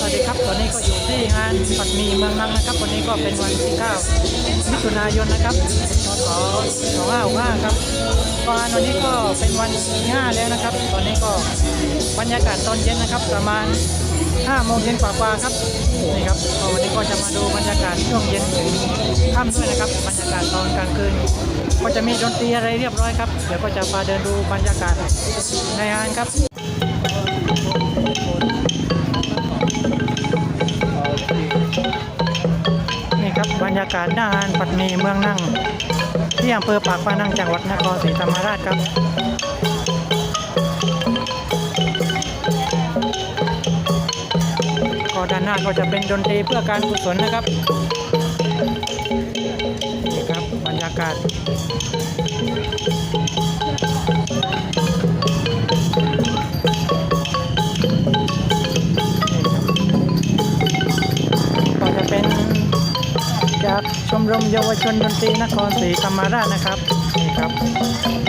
สวัสดีครับตอนนี้ก็อยู่ที่งานปัดมีเมืองนังนะครับ วันนี้ก็เป็นวันที่9มิถุนายนนะครับพศ2565ครับงานวันนี้ก็เป็นวันที่5แล้วนะครับ ตอนนี้ก็บรรยากาศตอนเย็นนะครับ ประมาณ5โมงเย็นกว่าๆครับนี่ครับวันนี้ก็จะมาดูบรรยากาศช่วงเย็นถึงค่ำด้วยนะครับบรรยากาศตอนกลางคืนก็จะมีดนตรีอะไรเรียบร้อยครับเดี๋ยวก็จะพาเดินดูบรรยากาศในงานครับ ยากาศหน้างานปัตนีเมืองนั่ง ที่อำเภอปากพนังจังหวัดนครศรีธรรมราชครับก็ด้านหน้าก็จะเป็นดนตรีเพื่อการกุศลนะครับนี่ครับบรรยากาศ จากชมรมเยาวชนดนตรีนครศรีธรรมราชนะครับนี่ครับ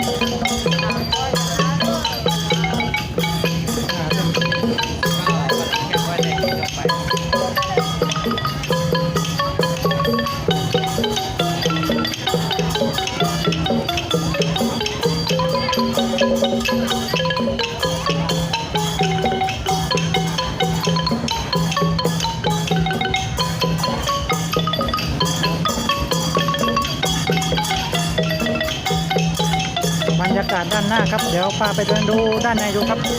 ากาศด้านหน้าครับ เดี๋ยวพาไปเดินดูด้านในดูครับมี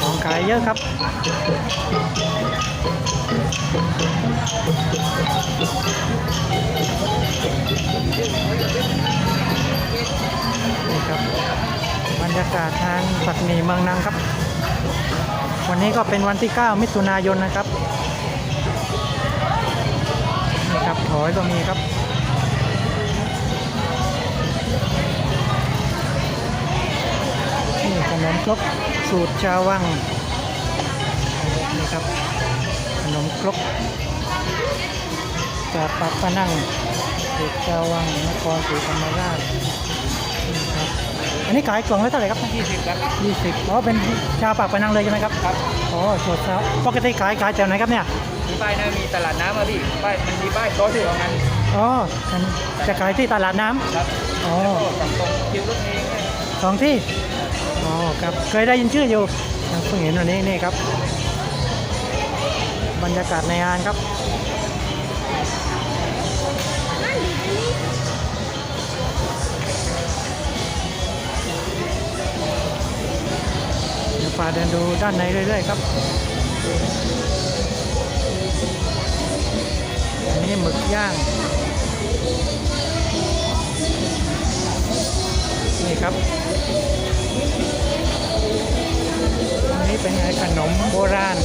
ของขายเยอะครับนี่ครับบรรยากาศทางปัตนีเมืองนังครับ วันนี้ก็เป็นวันที่ 9 มิถุนายนนะครับ อยก็มีครับนี่ขนมครกสูตรชาววังนี่ครับขนมครกจากปากพนังสูตรชาววังนครศรีธรรมราชนี่ครับอันนี้ขายกล่องละเท่าไหร่ครับ20ครับยี่สิบอ๋อเป็นชาวปากพนังเลยใช่ไหมครับครับอ๋อสดครับปกติขายขายแถวไหนครับเนี่ย มีป้ายนะมีตลาดน้ำมาพี่ป้ายมันมีป้ายโต๊ะที่ของนั้นอ๋ออันจะขายที่ตลาดน้ำ ครับอ๋อ แล้วก็ฝั่งตรงคิวรถเมล์เนี่ยสองที่ อ๋อครับ เคยได้ยินชื่ออยู่เพิ่งเห็นวันนี้นี่ครับ บรรยากาศในงานครับ เดี๋ยวพาเดินดูด้านในเรื่อยๆครับอั นนี้หมึกย่าง นี่ครับอันนี้เป็นไงขนมโบราณ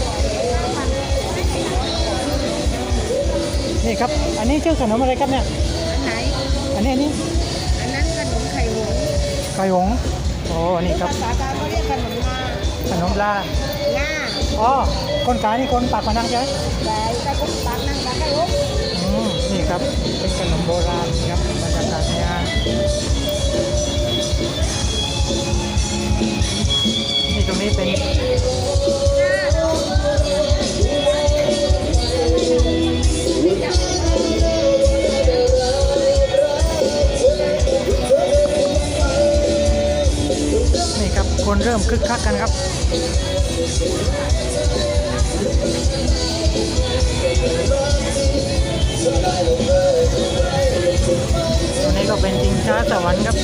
นี่ครับ อันนี้ชื่อขนมอะไรครับเนี่ยอันไหน อันนี้อันนี้อันนั้นขนมไข่หงส์ไก่หงส์โอ้นี่ครับภาษากลางเขาเรียกขนมงาขนมลาง่าอ๋อ คนขายนี่คนปากพนังใช่ไหมแต่ตะกุกปากนั่งปากกะลุกอืมนี่ ครับเป็นขนมโบราณครับบรรยากาศในงานนี่ตรงนี้เป็นนี่ครับคนเริ่มคึกคักกันครับ ช้าสวรรค์ครับ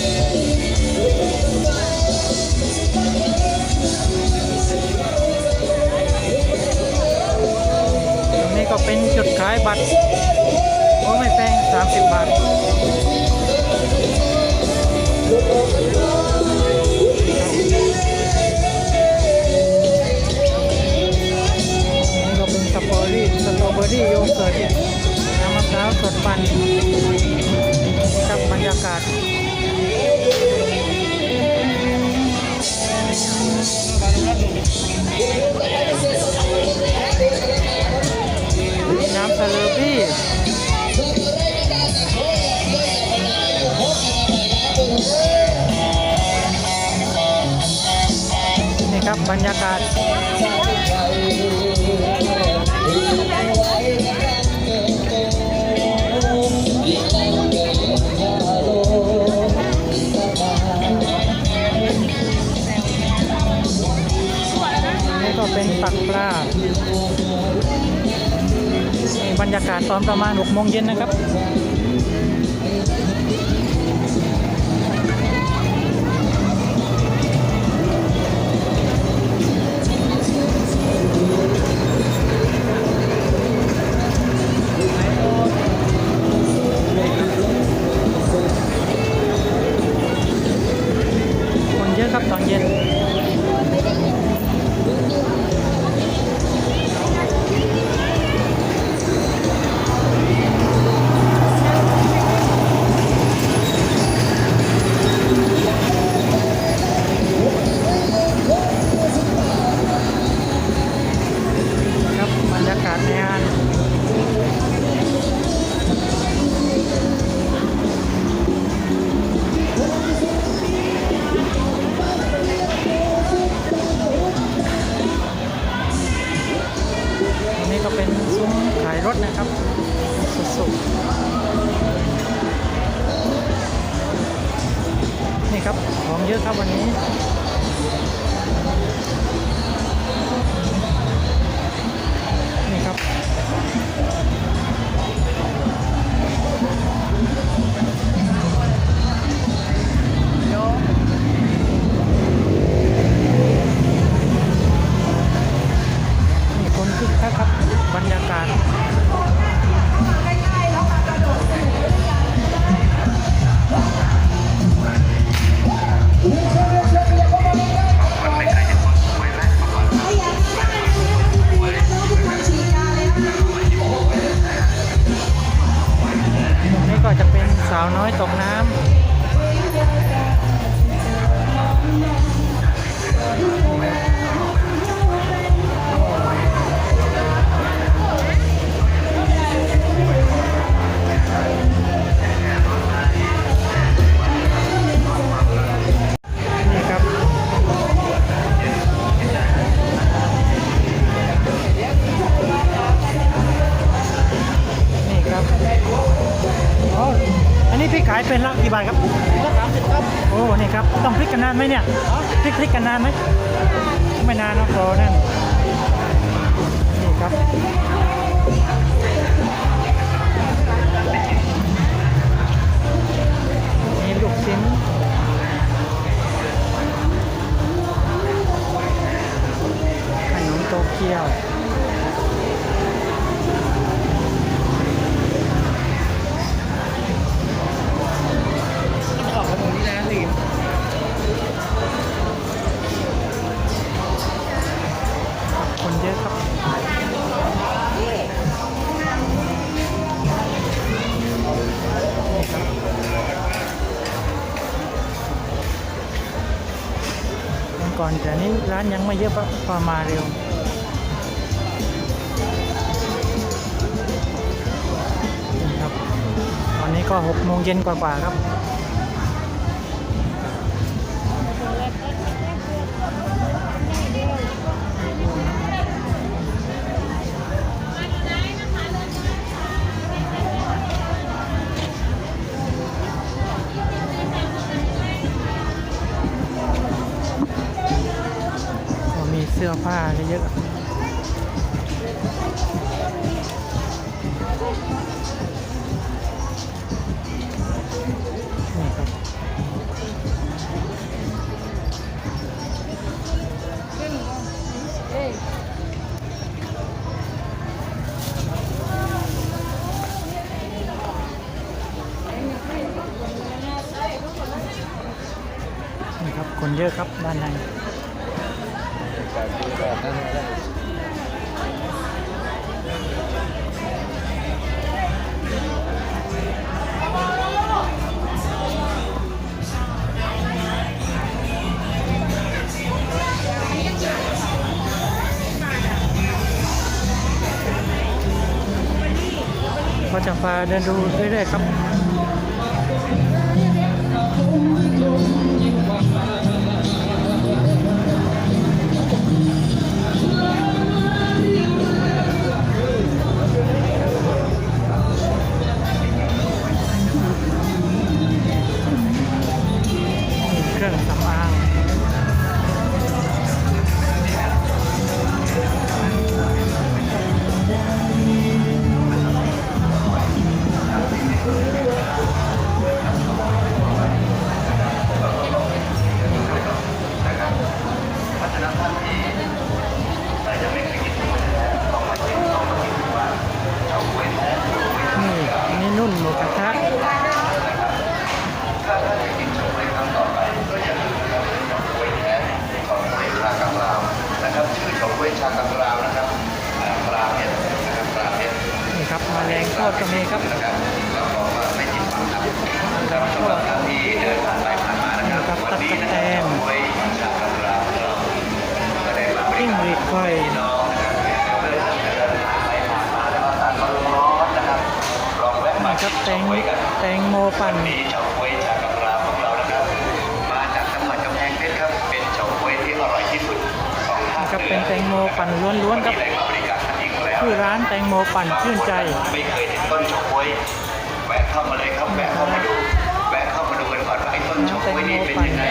ตรงนี้ก็เป็นจุดขายบัตรโอ้ไม่แพง30 บาทนี่ก็เป็นสตรอเบอรี่สตรอเบอรี่โยเกิร์ต ก็เป็นตักปลาบรรยากาศตอนประมาณ6โมงเย็นนะครับ เป็นละกี่บาทครับละสามสิบครับโอ้นี่ครับต้องพลิกกันนานไหมเนี่ยพลิกพลิกกันนานไหมไม่นานนะพอนั่นนี่ครับมีลูกชิ้นขนมโตเกียว คนเยครับก่อนแต่นี้ร้านยังไม่เยอะพราะพอมาเร็วนี่ครับ ตอนนี้ก็หกโมงเย็นกว่าๆครับ สื้อผ้าเยอะ ก็จะพาเดินดูเรื่อยๆครับ ชื่อร้านแตงโมปั่นชื่นใจ ไม่เคยเห็นต้นเฉาก๊วยแวะเข้ามาเลยครับแวะเข้ามาดูแวะเข้ามาดูกันก่อนว่าไอ้ต้นเฉาก๊วยนี่เป็นยังไง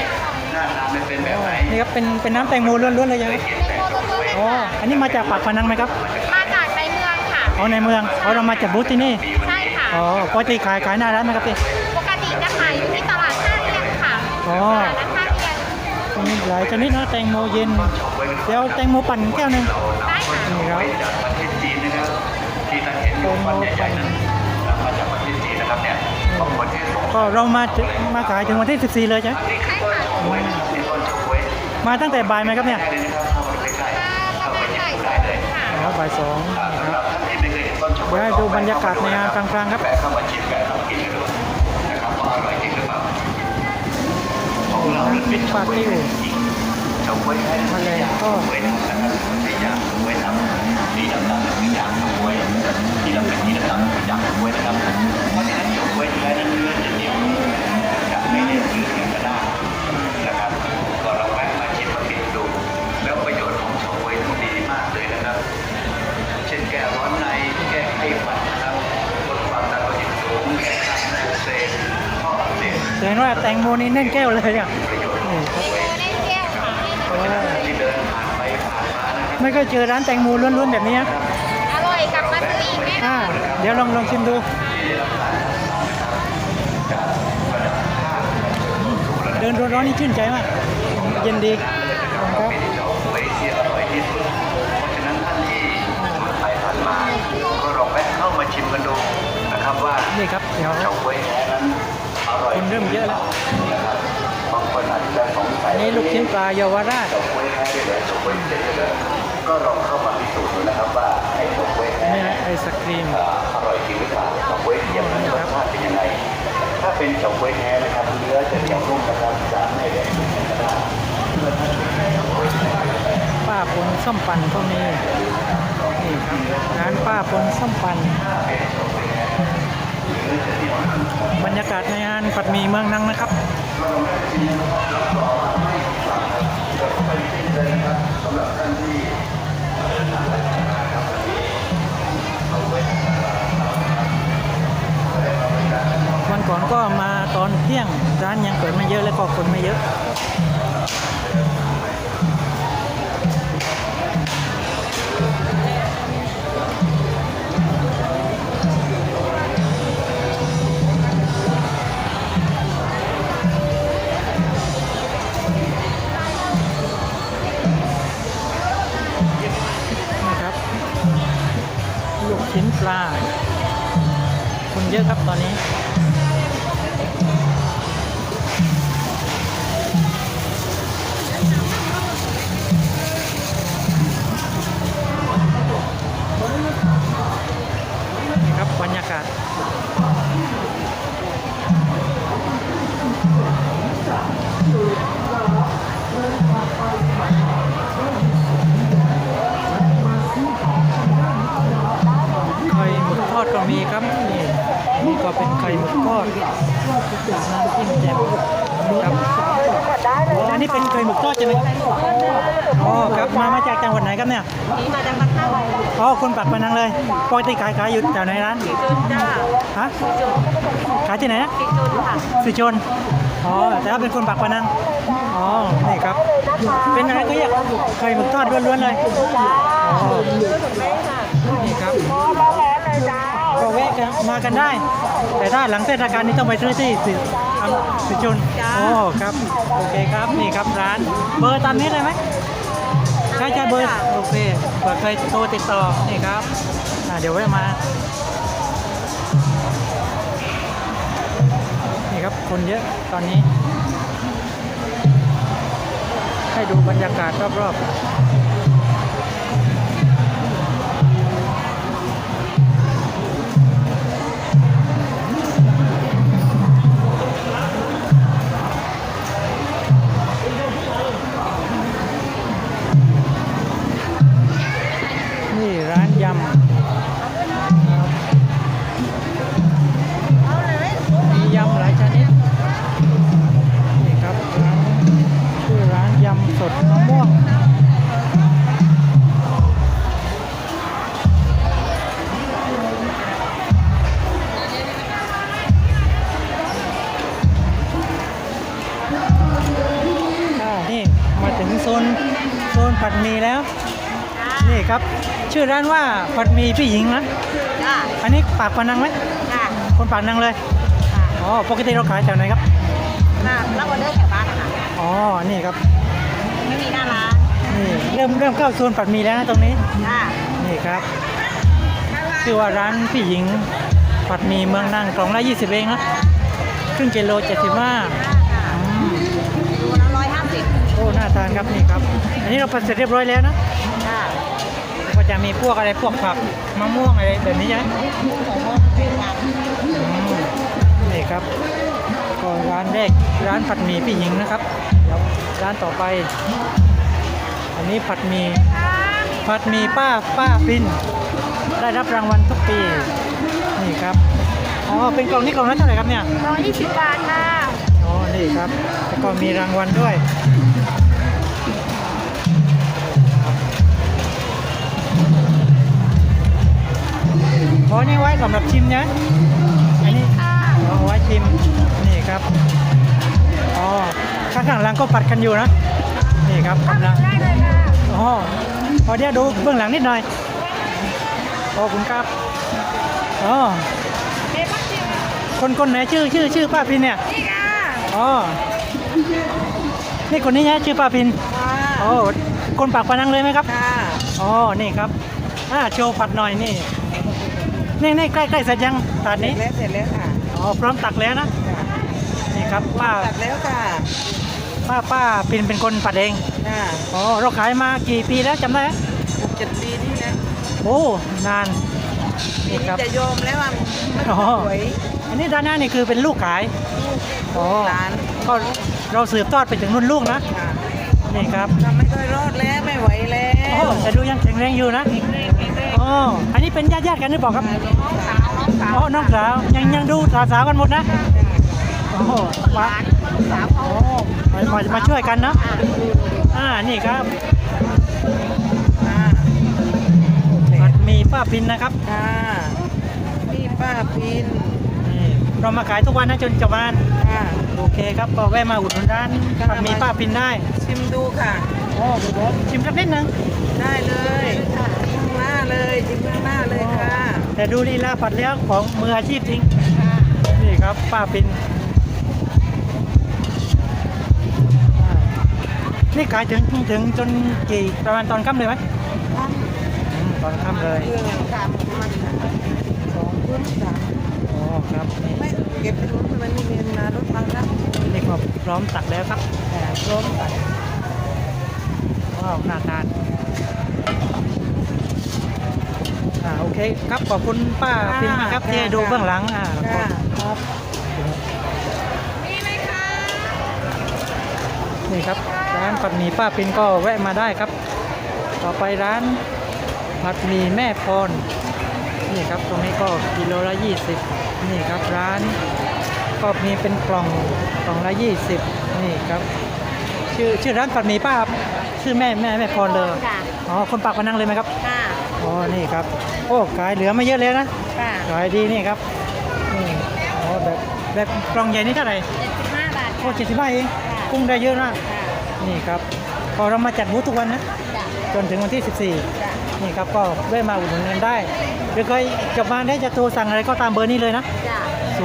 หน้าตามันเป็นแบบไหนนี่ครับเป็นเป็นน้ำแตงโมล้วนๆเลยใช่ไหมเห็นแต่เฉาก๊วยอ๋ออันนี้มาจากปากพนังไหมครับมาจากในเมืองค่ะอ๋อในเมืองอ๋อเรามาจากบูธที่นี่ใช่ค่ะอ๋อปกติขายขายหน้าร้านไหมครับพี่ปกติจะขายอยู่ที่ตลาดท่าเรียงค่ะอ๋อตลาดนัดท่าเรียงมีหลายชนิดนะแตงโมเย็นเดี๋ยวแตงโมปั่นแก้วหนึ่งได้ค่ะนี่ครับ ที่ท่านเห็นอยู่ฟันใหญ่ๆนั้นนำมาจากประเทศจีนนะครับเนี่ยของประเทศของก็เรามาถึงมาขายถึงวันที่ 14 เลยใช่ไหมนี่คือต้นเฉาก๊วยนะครับนี่ต้นเฉาก๊วยมาตั้งแต่บ่ายไหมครับเนี่ยได้เลยนะครับเข้ามาดูใกล้ๆเข้าไปหยิบดูได้เลยอ๋อบ่ายสองอ่านะสำคหรัรับบท่านที่ไม่เคยเห็นต้นเฉาก๊วยเดี๋ยวให้ดูบรรยากาศในงานกลางๆครับแวะเข้ามาชิมแวะเข้ามากินกันดูนะครับว่าอร่อยจริงหรือเปล่าของเรา ท้จริงเฉาก๊วยแท้แมลงทอดเฉาก๊วยทำนะครับไม่ใช่ยางเฉาก๊วยทำสีดำๆคือยางเฉาก๊วยที่เราเป็นสีดำๆคือยางเฉาก๊วยนะครับเพราะฉะนั้นเฉาก๊วยแท้นั้นเนื้อจะเหนียวจะไม่ได้หรือแข็งกระด้างนะครับก็ลองแวะมาชิมมากินดูแล้วประโยชน์ของเฉาก๊วยนั้นดีมากเลยนะครับนแก้ดนะครับลดความดันโลหิตสูงแก้ข้างอักเสบข้ออักเสบเห็นว่าแตงโมนี่แน่นแก้วเลยอะ ไม่เคยเจอร้านแตงโมล้วนๆแบบนี้นะอร่อยกลับมาซื้ออีกแน่นอ่าอนเดี๋ยวลองลองชิมดูเดินร้อนๆนี่ชื่นใจมากเย็นดีครับเป็นเฉาก๊วยที่อร่อยที่สุดเพราะฉะนั้นท่านที่ผ่านไปผ่านมาก็ลองแวะเข้ามาชิมกันดูนะครับว่านี่ครับเดี๋ยวเฉาก๊วยแท้นั้นอร่อยคนเริ่มเยอะแล้วนะครับบางคนอาจจะสงสัยอันนี้ลูกชิ้นปลาเยาวราช เฉาก๊วยแท้ได้เลยเฉาก๊วยเด็ดได้เลย ก็ลองเข้ามาพิสูจน์ดูนะครับว่าไอ้เฉาก๊วยแท้นี่ฮะไอศครีม อร่อยจริงหรือเปล่าเฉาก๊วยเทียมนั้นรสชาติเป็นยังไง ถ้าเป็นเฉาก๊วยแท้นะครับเนื้อจะเหนียวนุ่มนะครับจะไม่แดงกระด้างป้าปนส้มปั่นก็มีนี่ครับร้านป้าปนส้มปั่นบรรยากาศในงานผัดหมี่เมืองนังนะครับสำหรับท่านที่ วันก่อนก็มาตอนเที่ยงร้านยังเปิดไม่เยอะและก็คนไม่เยอะ ลูกชิ้นปลาคนเยอะครับตอนนี้นี่ครับบรรยากาศไอดก็มีครับนี่นี่ก็เป็นไข่หมึกทอดน้ำจิ้มแจ่วครับอันนี้เป็นไข่หมึกทอดใช่ไหมครับอ๋อครับมามาจากจังหวัดไหนครับเนี่ยนี่มาจากปักใต้อ๋อคนปากพนังเลยปกติขายขายอยู่แถวไหนร้านจุนจ้าฮะขายที่ไหนนะจุนค่ะสุชนอ๋อแต่ว่าเป็นคนปากพนังอ๋อนี่ครับ เป็นอะไรก็อยากไข่หมึกทอดล้วนๆเลยอ๋อนี่ครับ ก็แวะกันมากันได้ แต่ถ้าหลังเทศกาลนี้ต้องไปซื้อที่สิอำสิชนโอ้ครับ โอเคครับนี่ครับร้านเบอร์ตามนี้เลยไหมใช่ใช่เบอร์โอเคเผื่อเคยโทรติดต่อนี่ครับอ่าเดี๋ยวแวะมานี่ครับคนเยอะตอนนี้ ให้ดูบรรยากาศรอบๆ อร้านว่าผัดหมี่พี่หญิงนะจ้าอันนี้ปากพนังไหมค่ะคนปากนังเลยอ๋อปกติเราขายแถวไหนครับค่ะรับออเดอร์แถวบ้านนะคะอ๋อนี่ครับไม่มีหน้าร้านนี่เริ่มเริ่มเข้าโซนผัดหมี่แล้วนะตรงนี้ค่ะนี่ครับชื่อว่าร้านพี่หญิงผัดหมี่เมืองนางกล่องละ20เองนะครึ่งกิโล75อืมดูละร้อยห้าสิบโอ้น่าทานครับนี่ครับ อันนี้เราผัดเสร็จเรียบร้อยแล้วนะ ค่ะก็จะมีพวกอะไรพวกผักมะม่วงอะไรแบบนี้ใช่ไหมของโมเป็นงานอืมนี่ครับก็ร้านแรกร้านผัดหมี่พี่หญิงนะครับเดี๋ยวร้านต่อไป อันนี้ผัดหมี่ผัดหมี่ป้าป้าปินได้รับรางวัลทุกปี นี่ครับอ๋อเป็นกล่องนี้กล่องละเท่าไหร่ครับเนี่ยร้อยยี่สิบบาทค่ะอ๋อนี่ครับแล้วก็มีรางวัลด้วย อ๋อนี่ไว้สำหรับชิมนะอันนี้ค่ะเอาไว้ชิมนี่ครับอ๋อข้างๆหลังก็ปัดกันอยู่นะนี่ครับกำลังได้เลยค่ะอ๋อพอเดี๋ยวดูเบื้องหลังนิดหน่อยขอบคุณครับอ๋อเบบักจิมคนคนไหนชื่อชื่อชื่อป้าพินเนี่ยนี่ค่ะอ๋อนี่คนนี้นะชื่อป้าพินค่ะอ๋อคนปากพนังเลยไหมครับค่ะอ๋อนี่ครับอ่าโชว์ผัดหน่อยนี่ นี่นี่ใกล้ใกล้เสร็จยังถาดเสร็นี้จแล้วเสร็จแล้วค่ะอ๋อพร้อมตักแล้วนะนี่ครับป้าตัดแล้วค่ะป้าป้าพินเป็นคนผัดเองค่ะอ๋อเราขายมากี่ปีแล้วจำได้ไหมหกเจ็ดปีที่แล้วโอ้นานนี่ครับจะโยมแล้วอะมันอ๋อสวยอันนี้ด้านหน้านี่คือเป็นลูกขายอ๋อร้านก็เราสืบทอดไปถึงรุ่นลูกนะค่ะ นี่ครับทำไม่ค่อยรอดแล้วไม่ไหวแล้โอ้วแต่ดูยังแข็งแรงอยู่นะอ๋ออันนี้เป็นญาติญาติๆกันหรือเปล่าครับน้องสาวน้องสาวอ๋อน้องสาวยังยังดูสาวสาวๆกันหมดนะโอ้โหมาสาวเขาโอ้มามามาช่วยกันนะอ่านี่ครับค่ะผัดหมีป้าพินนะครับค่ะพี่ป้าพินนี่ เรามาขายทุกวันนะจนจบงานค่ะ โอเคครับก็แวะมาอุดหนุนร้านผัดหมีป้าพินได้ชิมดูค่ะ โอ้เดี๋ยวชิมสักนิดนึงได้เลยข้างหน้าเลยจิ้มข้างหน้าเลยค่ะ แต่ดูลีลาผัดแล้วของมืออาชีพจริง นี่ครับป้าปินอ่านี่ขายถึงถึงจนกี่ประมาณตอนค่ำเลยไหมอืมตอนค่ำเลย เครื่องสามมันสองพื้นสาม อ๋อครับนี่ไม่เก็บไปรู้ทำไมไม่เรียนมารถบังนะนี่ก็พร้อมตักแล้วครับล้มตัดว้าวน่าทานอ่าโอเคครับขอบคุณป้าปินมากครับที่ให้ดูเบื้องหลังอ่าขอบค่ะคุณครับนี่ไหมคะนี่ครับร้านผัดหมี่ป้าปินก็แวะมาได้ครับ ต่อไปร้านผัดหมี่แม่พร นี่ครับตรงนี้ก็กิโลละ20นี่ครับร้าน ก็มีเป็นกล่องกล่องละ20นี่ครับ ชื่อชื่อร้านผัดหมี่ป้าครับชื่อแม่แม่แม่พรเลยค่ะ อ๋อคนปากพนังเลยไหมครับค่ะ อ๋อนี่ครับ โอ้ขายเหลือไม่เยอะเลยนะค่ะขายดีนี่ครับนี่อ๋อแบบแบบกล่องใหญ่นี่เท่าไหร่เจ็ดสิบห้าบาทโอ้เจ็ดสิบห้าเองกุ้งได้เยอะนะนี่ครับพอเรามาจัดบูธทุกวันนะ จ้ะจนถึงวันที่จ้ะ14 นี่ครับก็แวะมาอุดหนุนกันได้หรือใครกลับมาได้จะโทรสั่งอะไรก็ตามเบอร์นี้เลยนะ จ้ะ092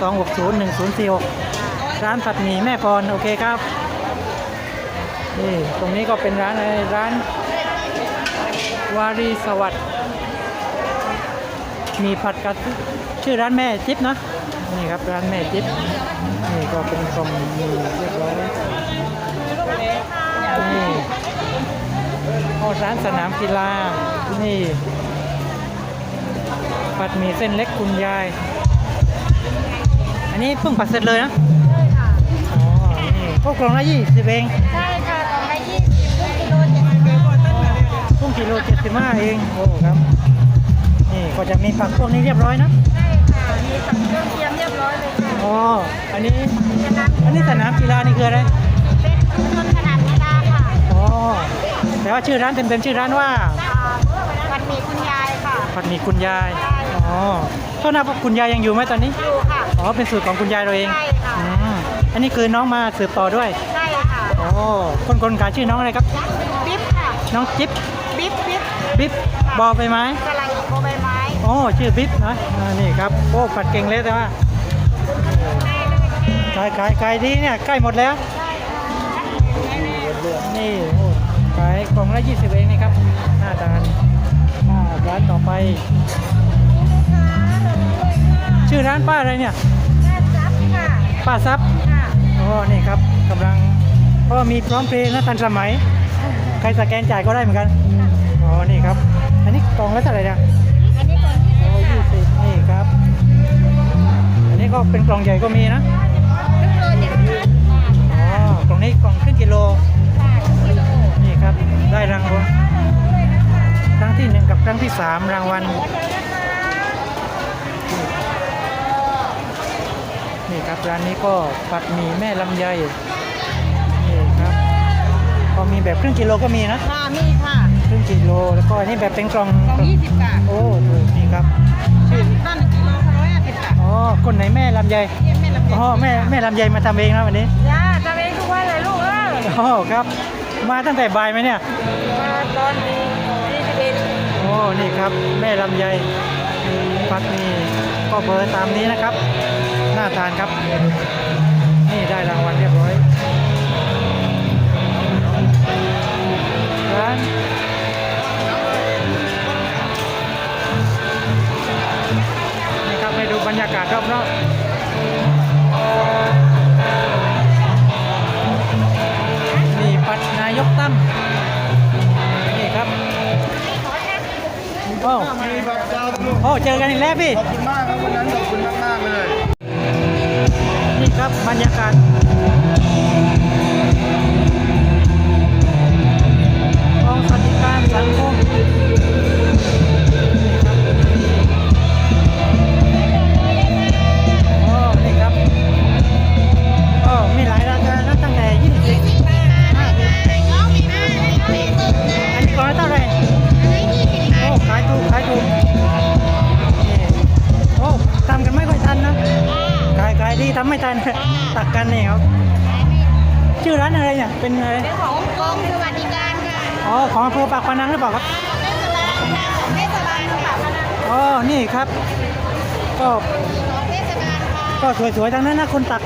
260 1046 ร้านผัดหมี่แม่พร โอเคครับนี่ตรงนี้ก็เป็นร้านอะไรร้านวารีสวัสดิ์มีผัดกะทิชื่อร้านแม่จิ๊บนะ นี่ครับร้านแม่จิ๊บนี่ก็เป็นกล่องมีเรียบร้อยนี่ โอ้ร้านสนามกีฬา นี่ผัดหมี่เส้นเล็กคุณยาย อันนี้เพิ่งผัดเสร็จเลยนะใช่ค่ะอ๋อนี่พวกกล่องละยี่สิบเองใช่ค่ะกล่องละยี่สิบครึ่งกิโลเจ็ดสิบครึ่งกิโลเจ็ดสิบห้าเองโอ้ครับ นี่ก็จะมีผักพวกนี้เรียบร้อยนะใช่ค่ะมีสั่งเครื่องเคียงเรียบร้อยเลยค่ะอ๋ออันนี้จะนับอันนี้สนามกีฬานี่คืออะไรเป็นชุมชนขนาดกีฬาค่ะอ๋อ แต่ว่าชื่อร้านเต็มๆชื่อร้านว่าอ่าวันมีคุณยายค่ะผัดหมี่คุณยาย อ๋อโทษนะพวกคุณยายยังอยู่ไหมตอนนี้อยู่ค่ะ อ๋อ เป็นสูตรของคุณยายเราเองใช่ค่ะ อืมอันนี้คือน้องมาสืบต่อด้วย ใช่ค่ะโอ้คนคนขายชื่อน้องอะไรครับ บิ๊บค่ะน้องจิ๊บ บิ๊บบิ๊บบิ๊บบอไปไหม กำลังโคใบไม้โอ้ชื่อบิ๊บนะอ่านี่ครับโอ้ผัดเก่งเลยแต่ว่าขายขายขายดีเนี่ยใกล้หมดแล้ว นี่โอ้ขาย กล่องละ20 เองนี่ครับ หน้าทานอ่าร้านต่อไป ชื่อร้านป้าอะไรเนี่ยแม่จับค่ะป้าซับอ๋อนี่ครับกำลังก็มีพร้อมเพลย์นะทันสมัย ใครสแกนจ่ายก็ได้เหมือนกันอ๋อนี่ครับ อันนี้กล่องละเท่าไหร่เนี่ยอันนี้ก่อนที่อ้ยี่สิบนี่ครับ อันนี้ก็เป็นกล่องใหญ่ก็มีนะอ๋อกล่องนี้กล่องครึ่งกิโล นี่ครับ ได้รางวัลครั้งที่หนึ่งกับครั้งที่สามรางวัลนี่ครับร้านนี้ก็ผัดหมี่แม่ลำไยนี่ครับก็มีแบบครึ่งกิโลก็มีนะค่ะมีค่ะครึ่งกิโลแล้วก็อันนี้แบบเป็นกล่องกล่องยี่สิบค่ะโอ้ถูกนี่ครับชื่อต้นหนึ่งกิโลร้อยห้าสิบค่ะอ๋อคนไหนแม่ลำไยเยี่ยมแม่ลำไยอ๋อแม่แม่ลำไยมาทำเองนะวันนี้จ้าทำเองทุกวันเลยลูกเอออ๋อครับ มาตั้งแต่บ่ายไหมเนี่ย มาตอนนี้ยี่สิบเอ็ดโอ้ นี่ครับ แม่ลำไยผัดหมี่ก็เบอร์ตามนี้นะครับ น่าทานครับ นี่ได้รางวัลเรียบร้อย ร้านนี่ครับไปดูบรรยากาศรอบๆ ยกตั้มนี่ครับโอ้โอ้เจอกันอีกแล้วพี่ขอบคุณมากครับวันนั้นขอบคุณมากมากๆเลยนี่ครับบรรยากาศกองสวัสดิการสังคม อ้ขายถูกขายถูกนี่โอ้ทำกันไม่ค่อยทันนะขายขายดีทำไม่ทันตักกันนี่ครับ ชื่อร้านอะไรเนี่ย เป็นอะไรเป็นของกรมสวัสดิการค่ะอ๋อ ของอำเภอปากพนังหรือเปล่าครับเทศบาลค่ะพนันอ๋อ นี่ครับ ก็ของเทศบาลค่ะก็สวยๆทั้งนั้นนะคนตัก